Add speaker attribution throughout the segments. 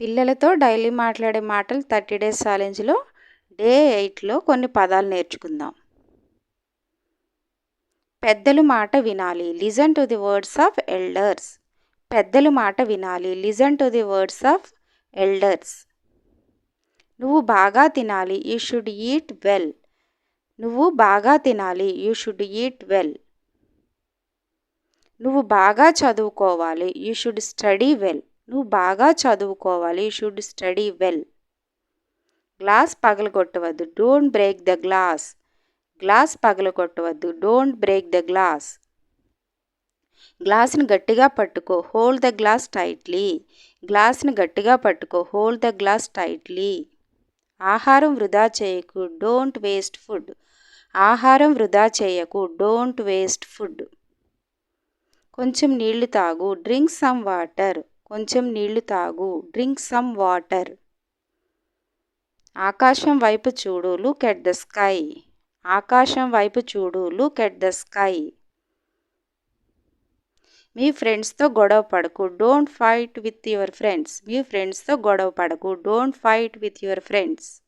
Speaker 1: పిల్లలతో డైలీ మాట్లాడే మాటలు థర్టీ డేస్ ఛాలెంజ్లో డే ఎయిట్లో కొన్ని పదాలు నేర్చుకుందాం. పెద్దలు మాట వినాలి. Listen to the words of elders. పెద్దలు మాట వినాలి. Listen to the words of elders. నువ్వు బాగా తినాలి. You should eat well. నువ్వు బాగా తినాలి. You should eat well. నువ్వు బాగా చదువుకోవాలి. You should study well. నువ్వు బాగా చదువుకోవాలి. Should study well glass పగలగొట్టవద్దు. Don't break the glass glass పగలగొట్టవద్దు. Don't break the glass గ్లాస్ని గట్టిగా పట్టుకో. హోల్డ్ ద గ్లాస్ టైట్లీ గ్లాస్ని గట్టిగా పట్టుకో. హోల్డ్ ద గ్లాస్ టైట్లీ ఆహారం వృధా చేయకు. డోంట్ వేస్ట్ ఫుడ్ ఆహారం వృధా చేయకు. డోంట్ వేస్ట్ ఫుడ్ కొంచెం నీళ్ళు తాగు. డ్రింక్ సమ్ వాటర్ కొంచెం నీళ్ళు తాగు. Drink some water. ఆకాశం వైపు చూడు లుక్ ఎట్ ద స్కై. ఆకాశం వైపు చూడు లుక్ ఎట్ ద స్కై. మీ ఫ్రెండ్స్తో గొడవ పడకు. Don't fight with your friends. మీ ఫ్రెండ్స్తో గొడవ పడకు. Don't fight with your friends.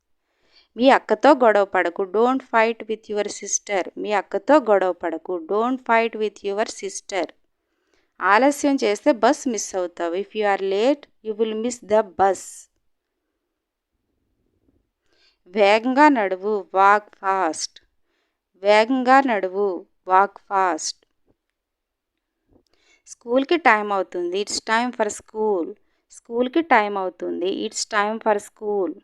Speaker 1: మీ అక్కతో గొడవ పడకు. Don't fight with your sister. మీ అక్కతో గొడవ పడకు. Don't fight with your sister. ఆలస్యం చేస్తే బస్ మిస్ అవుతావు. If you are late you will miss the bus వేగంగా నడువు వాక్ ఫాస్ట్ వేగంగా నడువు వాక్ ఫాస్ట్ స్కూల్కి టైం అవుతుంది. ఇట్స్ టైం ఫర్ స్కూల్ స్కూల్కి టైం అవుతుంది. ఇట్స్ టైం ఫర్ స్కూల్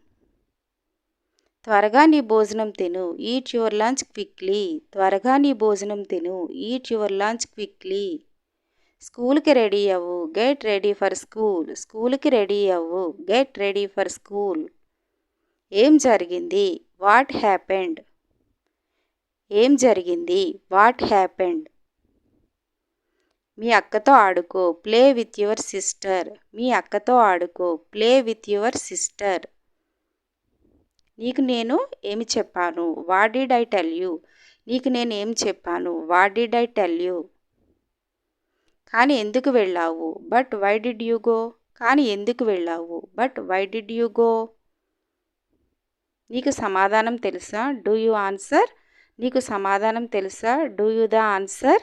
Speaker 1: త్వరగా నీ భోజనం తిను. ఈట్ యువర్ లంచ్ క్విక్లీ త్వరగా నీ భోజనం తిను. ఈట్ యువర్ లంచ్ క్విక్లీ స్కూల్కి రెడీ అవ్వు. Get ready for school. స్కూల్కి రెడీ అవ్వు. Get ready for school. ఏం జరిగింది? What happened? ఏం జరిగింది? What happened? మీ అక్కతో ఆడుకో. Play with your sister. మీ అక్కతో ఆడుకో. Play with your sister. నీకు నేను ఏమి చెప్పాను? What did I tell you? నీకు నేను ఏం చెప్పాను? What did I tell you? కానీ ఎందుకు వెళ్ళావు? But why did you go కానీ ఎందుకు వెళ్ళావు? But why did you go నీకు సమాధానం తెలుసా? డూ యూ ఆన్సర్ నీకు సమాధానం తెలుసా? Do you the answer